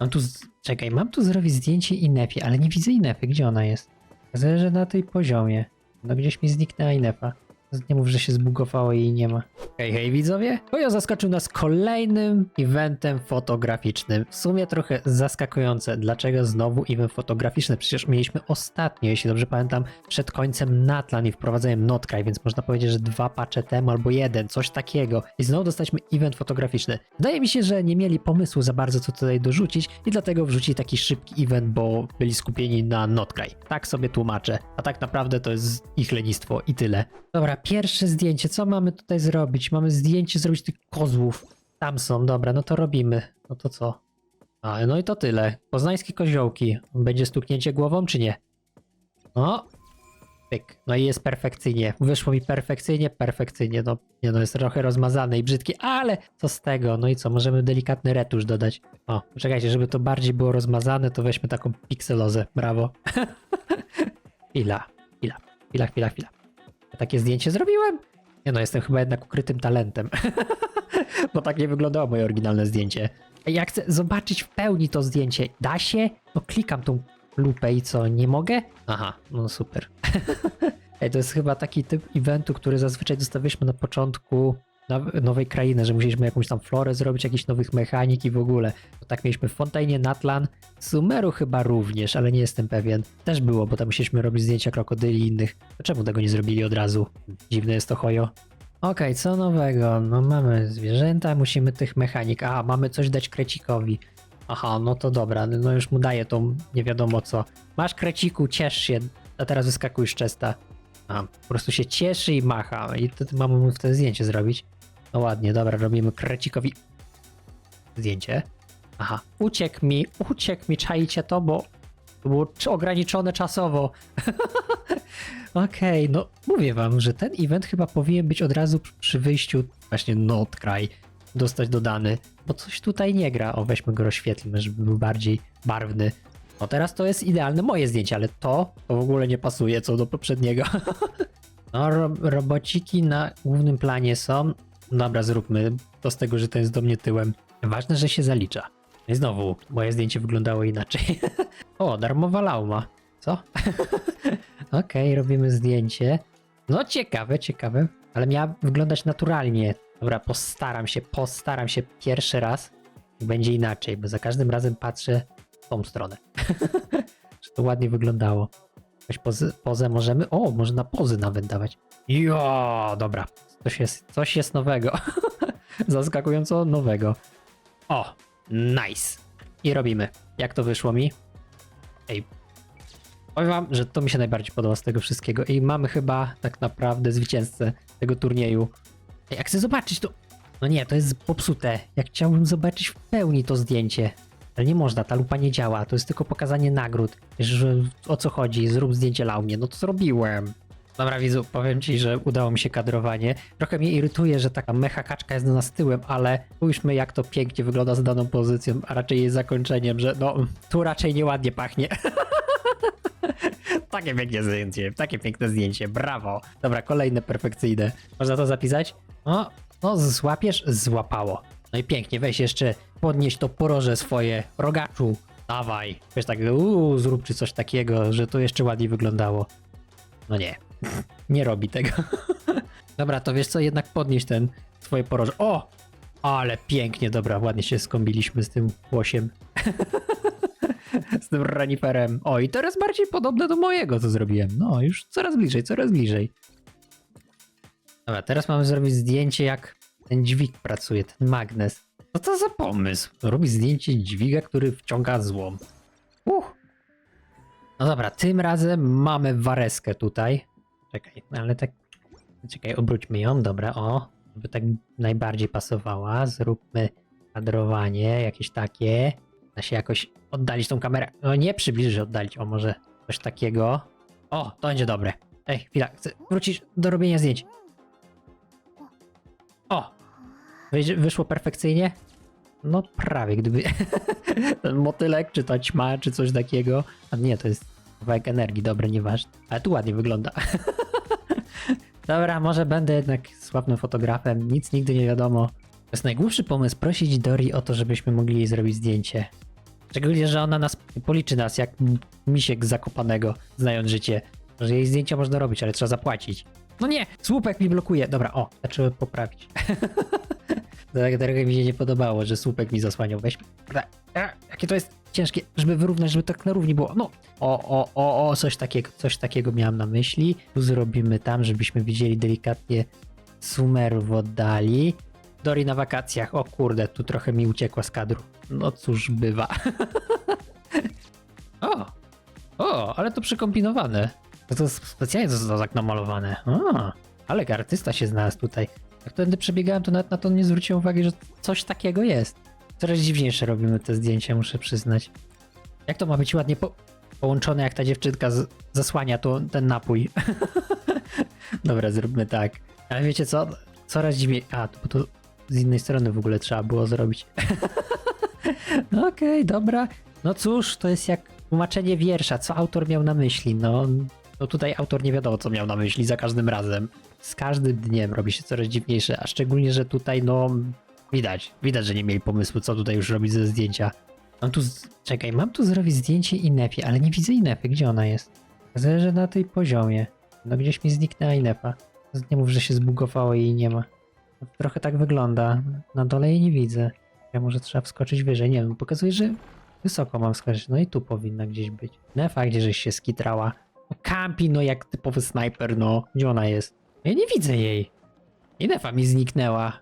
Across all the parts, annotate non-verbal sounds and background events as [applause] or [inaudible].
Mam tu, z... czekaj, mam tu zrobić zdjęcie Inefie, ale nie widzę Inefy. Gdzie ona jest? Zależy na tej poziomie. No gdzieś mi zniknęła Inefa. Nie mów, że się zbugowało i nie ma. Hej, hej widzowie! Bojo zaskoczył nas kolejnym eventem fotograficznym. W sumie trochę zaskakujące. Dlaczego znowu event fotograficzny? Przecież mieliśmy ostatnio, jeśli dobrze pamiętam, przed końcem Natlan i wprowadzeniem Notkraj, więc można powiedzieć, że dwa patche temu albo jeden, coś takiego. I znowu dostaliśmy event fotograficzny. Wydaje mi się, że nie mieli pomysłu za bardzo, co tutaj dorzucić i dlatego wrzucili taki szybki event, bo byli skupieni na Notkraj. Tak sobie tłumaczę. A tak naprawdę to jest ich lenistwo i tyle. Dobra, pierwsze zdjęcie. Co mamy tutaj zrobić? Mamy zdjęcie zrobić tych kozłów. Tam są, dobra, no to robimy. No to co? A, no i to tyle. Poznańskie koziołki. Będzie stuknięcie głową, czy nie? O! Pyk. No i jest perfekcyjnie. Wyszło mi perfekcyjnie, perfekcyjnie. No, nie no, jest trochę rozmazane i brzydkie, ale co z tego? No i co, możemy delikatny retusz dodać. O, czekajcie, żeby to bardziej było rozmazane, to weźmy taką pikselozę. Brawo. [laughs] chwila, chwila, chwila, chwila, chwila. Takie zdjęcie zrobiłem? Nie no, jestem chyba jednak ukrytym talentem. [laughs] Bo tak nie wyglądało moje oryginalne zdjęcie. Ja chcę zobaczyć w pełni to zdjęcie. Da się? No klikam tą lupę i co, nie mogę? Aha, no super. [laughs] Ej, to jest chyba taki typ eventu, który zazwyczaj dostawiliśmy na początku nowej krainy, że musieliśmy jakąś tam florę zrobić, jakichś nowych mechanik i w ogóle. To tak mieliśmy w Fontainie, Natlan, Sumeru chyba również, ale nie jestem pewien. Też było, bo tam musieliśmy robić zdjęcia krokodyli i innych. To czemu tego nie zrobili od razu? Dziwne jest to hojo. Okej, co nowego? No mamy zwierzęta, musimy tych mechanik. A, mamy coś dać krecikowi. Aha, no to dobra, no już mu daję tą nie wiadomo co. Masz kreciku, ciesz się, a teraz wyskakuj z czesta. A, po prostu się cieszy i macha. I to, to mamy mu wtedy zdjęcie zrobić. No ładnie, dobra, robimy krecikowi zdjęcie. Aha, uciekł mi, uciekł mi, czajcie to, bo było cz- ograniczone czasowo. [laughs] Okej, no mówię wam, że ten event chyba powinien być od razu przy- wyjściu właśnie Notkraj dostać dodany, bo coś tutaj nie gra. O, weźmy go rozświetlmy, żeby był bardziej barwny. No teraz to jest idealne moje zdjęcie, ale to, to w ogóle nie pasuje co do poprzedniego. [laughs] No, ro robociki na głównym planie są. Dobra, zróbmy to z tego, że to jest do mnie tyłem. Ważne, że się zalicza. No I znowu, moje zdjęcie wyglądało inaczej. [laughs] o, darmowa lauma. Co? [laughs] Okej, robimy zdjęcie. No ciekawe, ciekawe, ale miała wyglądać naturalnie. Dobra, postaram się, postaram się pierwszy raz. Będzie inaczej, bo za każdym razem patrzę w tą stronę. [laughs] Że to ładnie wyglądało. Jakąś pozę, pozę możemy. O, można pozy nawet dawać. Jo, dobra. Coś jest, coś jest nowego. [laughs] Zaskakująco nowego. O, nice. I robimy. Jak to wyszło mi? Ej, powiem wam, że to mi się najbardziej podoba z tego wszystkiego. I mamy chyba tak naprawdę zwycięzcę tego turnieju. Ej, jak chcę zobaczyć to... No nie, to jest popsute. Ja chciałbym zobaczyć w pełni to zdjęcie. Ale nie można, ta lupa nie działa. To jest tylko pokazanie nagród. Że o co chodzi? Zrób zdjęcie laumie. No to zrobiłem. Dobra, widzu, powiem ci, że udało mi się kadrowanie. Trochę mnie irytuje, że taka mecha kaczka jest do nas tyłem, ale spójrzmy jak to pięknie wygląda z daną pozycją, a raczej jej zakończeniem, że no, tu raczej nieładnie pachnie. [laughs] takie piękne zdjęcie, takie piękne zdjęcie, brawo. Dobra, kolejne perfekcyjne. Można to zapisać? O, no złapiesz? Złapało. No i pięknie, weź jeszcze podnieś to poroże swoje, rogaczu. Dawaj. Wiesz tak, uuu, zrób czy coś takiego, że to jeszcze ładniej wyglądało. No nie, [laughs] nie robi tego. [laughs] dobra, to wiesz co, jednak podnieś ten swoje poroże. O! Ale pięknie, dobra, ładnie się skąbiliśmy z tym łosiem. [laughs] z tym raniferem. O, i teraz bardziej podobne do mojego, co zrobiłem. No, już coraz bliżej, coraz bliżej. Dobra, teraz mamy zrobić zdjęcie, jak ten dźwig pracuje, ten magnes. Co to za pomysł? Robić zdjęcie dźwiga, który wciąga złom. Uch. No dobra, tym razem mamy wareskę tutaj. Czekaj, no ale tak... Czekaj, obróćmy ją, dobra, o. Żeby tak najbardziej pasowała. Zróbmy kadrowanie jakieś takie. Da się jakoś oddalić tą kamerę. No nie przybliżyć, oddalić. O, może coś takiego. O, to będzie dobre. Ej, chwila, chcę wrócić do robienia zdjęć. O! Wyszło perfekcyjnie? No prawie, gdyby [laughs] motylek, czy ta ćma, czy coś takiego. A nie, to jest kawałek energii, dobre, nieważne. Ale tu ładnie wygląda. [laughs] Dobra, może będę jednak sławnym fotografem, nic nigdy nie wiadomo. To jest najgłupszy pomysł prosić Dori o to, żebyśmy mogli jej zrobić zdjęcie. Szczególnie, że ona nas policzy nas jak misiek zakopanego, znając życie. Że jej zdjęcia można robić, ale trzeba zapłacić. No nie, słupek mi blokuje. Dobra, o, zaczęły poprawić. [laughs] tak trochę mi się nie podobało, że słupek mi zasłaniał. Weź. Jakie to jest ciężkie, żeby wyrównać, żeby tak na równi było. No, o, o, o, o, coś takiego, coś takiego miałem na myśli. Tu zrobimy tam, żebyśmy widzieli delikatnie Sumeru w oddali. Dori na wakacjach. O kurde, tu trochę mi uciekła z kadru. No cóż, bywa. [laughs] o, o, ale to przekombinowane. To, to specjalnie zostało tak namalowane. O, ale artysta się znalazł tutaj. Jak tędy przebiegałem, to nawet na to nie zwróciłem uwagi, że coś takiego jest. Coraz dziwniejsze robimy te zdjęcia, muszę przyznać. Jak to ma być ładnie po połączone, jak ta dziewczynka zasłania to, ten napój. [laughs] Dobra, zróbmy tak. Ale wiecie co? Coraz dziwniej. A, bo to z innej strony w ogóle trzeba było zrobić. [laughs] Okej, dobra. No cóż, to jest jak tłumaczenie wiersza. Co autor miał na myśli? No, no tutaj autor nie wiadomo, co miał na myśli za każdym razem. Z każdym dniem robi się coraz dziwniejsze, a szczególnie, że tutaj, no, widać, widać, że nie mieli pomysłu, co tutaj już robić ze zdjęcia. Mam tu, czekaj, mam tu zrobić zdjęcie Inefie, ale nie widzę Inefy, gdzie ona jest? Zależy na tej poziomie. No gdzieś mi zniknęła Inefa. Nie mów, że się zbugowało i jej nie ma. Trochę tak wygląda. Na dole jej nie widzę. Ja może trzeba wskoczyć wyżej. Nie wiem, pokazuje, że wysoko mam skoczyć. No i tu powinna gdzieś być. Nefa, gdzie żeś się skitrała. Kampi, no jak typowy snajper, no. Gdzie ona jest? Ja nie widzę jej. Inefa mi zniknęła.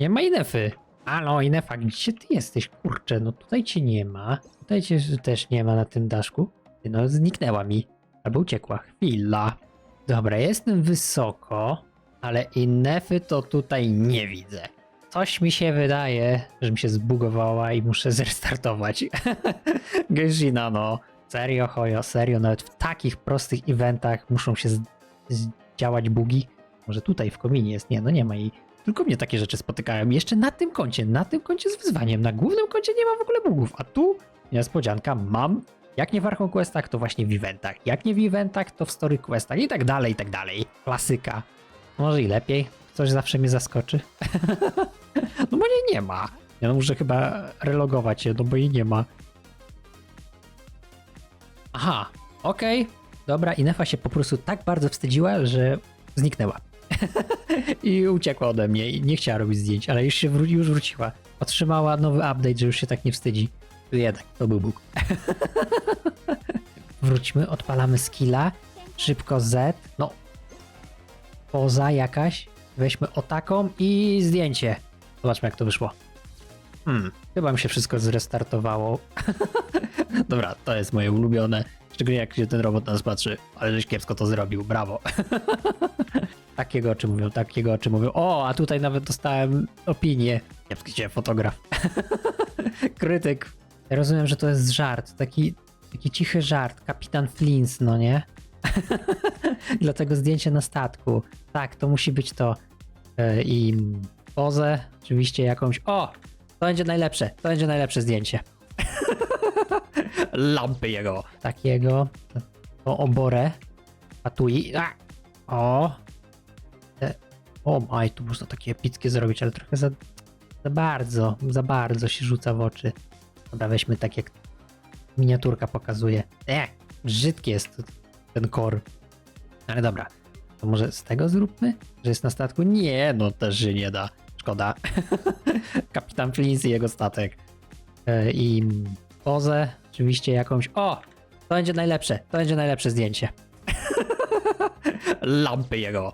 Nie ma Inefy. Alo, Inefa, gdzie ty jesteś? Kurczę, no tutaj cię nie ma. Tutaj cię też nie ma na tym daszku. No, zniknęła mi. Albo uciekła. Chwila. Dobra, jestem wysoko, ale Inefy to tutaj nie widzę. Coś mi się wydaje, że mi się zbugowała i muszę zrestartować. [laughs] Gejzina, no. Serio, hojo, serio, nawet w takich prostych eventach muszą się zdziałać bugi. Może tutaj w kominie jest, nie, no nie ma jej. Tylko mnie takie rzeczy spotykają. Jeszcze na tym koncie, na tym koncie z wyzwaniem. Na głównym koncie nie ma w ogóle bugów, a tu niespodzianka mam. Jak nie w Archon Questach, to właśnie w eventach. Jak nie w eventach, to w Story Questach i tak dalej, i tak dalej. Klasyka. Może i lepiej. Coś zawsze mnie zaskoczy. [laughs] no bo jej nie ma. Ja no muszę chyba relogować je, no bo jej nie ma. Aha, okej. Dobra, Inefa się po prostu tak bardzo wstydziła, że zniknęła. [laughs] I uciekła ode mnie i nie chciała robić zdjęć, ale już się wró- już wróciła. Otrzymała nowy update, że już się tak nie wstydzi. Jednak, to był Bóg. [laughs] Wróćmy, odpalamy skilla. Szybko Z. No. Poza jakaś. Weźmy o taką i zdjęcie. Zobaczmy jak to wyszło. Hmm, chyba mi się wszystko zrestartowało. [laughs] [laughs] Dobra, to jest moje ulubione. Szczególnie jak się ten robot na nas patrzy. Ale żeś kiepsko to zrobił, brawo. [laughs] takiego oczy mówią, takiego oczy mówią. O, a tutaj nawet dostałem opinię. Kiepski cię fotograf. [laughs] Krytyk. Ja rozumiem, że to jest żart. Taki, taki cichy żart. Kapitan Flins, no nie? Dlatego zdjęcie na statku. Tak, to musi być to. E, I pozę, oczywiście jakąś. O! To będzie najlepsze. To będzie najlepsze zdjęcie. Lampy jego. Takiego. To oborę. Patui. A! O! Te, o maj, tu można takie epickie zrobić, ale trochę za, za bardzo, za bardzo się rzuca w oczy. Dobra, weźmy tak jak miniaturka pokazuje. E, brzydki jest ten kor. Ale dobra, to może z tego zróbmy? Że jest na statku? Nie, no też się nie da. Szkoda. [laughs] Kapitan Flins i jego statek. E, I pozę, oczywiście jakąś. O! To będzie najlepsze, to będzie najlepsze zdjęcie. [laughs] Lampy jego.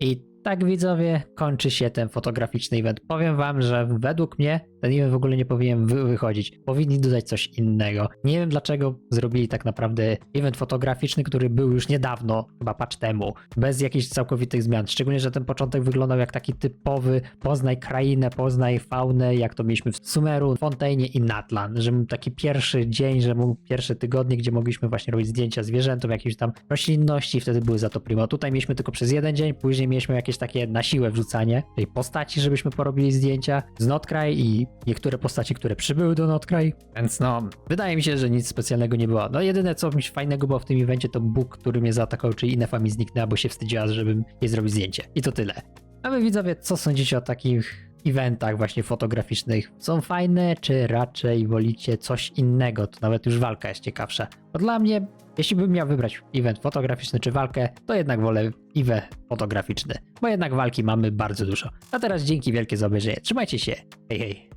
I tak widzowie, kończy się ten fotograficzny event. Powiem wam, że według mnie ten event w ogóle nie powinien wy wychodzić. Powinni dodać coś innego. Nie wiem dlaczego zrobili tak naprawdę event fotograficzny, który był już niedawno, chyba patch temu, bez jakichś całkowitych zmian. Szczególnie, że ten początek wyglądał jak taki typowy poznaj krainę, poznaj faunę, jak to mieliśmy w Sumeru, Fontainie i Natlan. Że był taki pierwszy dzień, że był pierwsze tygodnie, gdzie mogliśmy właśnie robić zdjęcia zwierzętom, jakiejś tam roślinności, wtedy były za to primo. Tutaj mieliśmy tylko przez jeden dzień, później mieliśmy jakieś takie na siłę wrzucanie tej postaci, żebyśmy porobili zdjęcia z Notkraj i niektóre postaci, które przybyły do Notkraj, więc no, wydaje mi się, że nic specjalnego nie było. No jedyne co mi fajnego było w tym evencie to Bóg, który mnie zaatakował, czyli Inefa mi zniknęła, bo się wstydziła, żebym jej zrobił zdjęcie. I to tyle. A wy widzowie, co sądzicie o takich eventach właśnie fotograficznych są fajne, czy raczej wolicie coś innego? To nawet już walka jest ciekawsza. Bo dla mnie, jeśli bym miał wybrać event fotograficzny czy walkę, to jednak wolę event fotograficzny, bo jednak walki mamy bardzo dużo. A teraz dzięki wielkie za obejrzenie. Trzymajcie się. Hej, hej.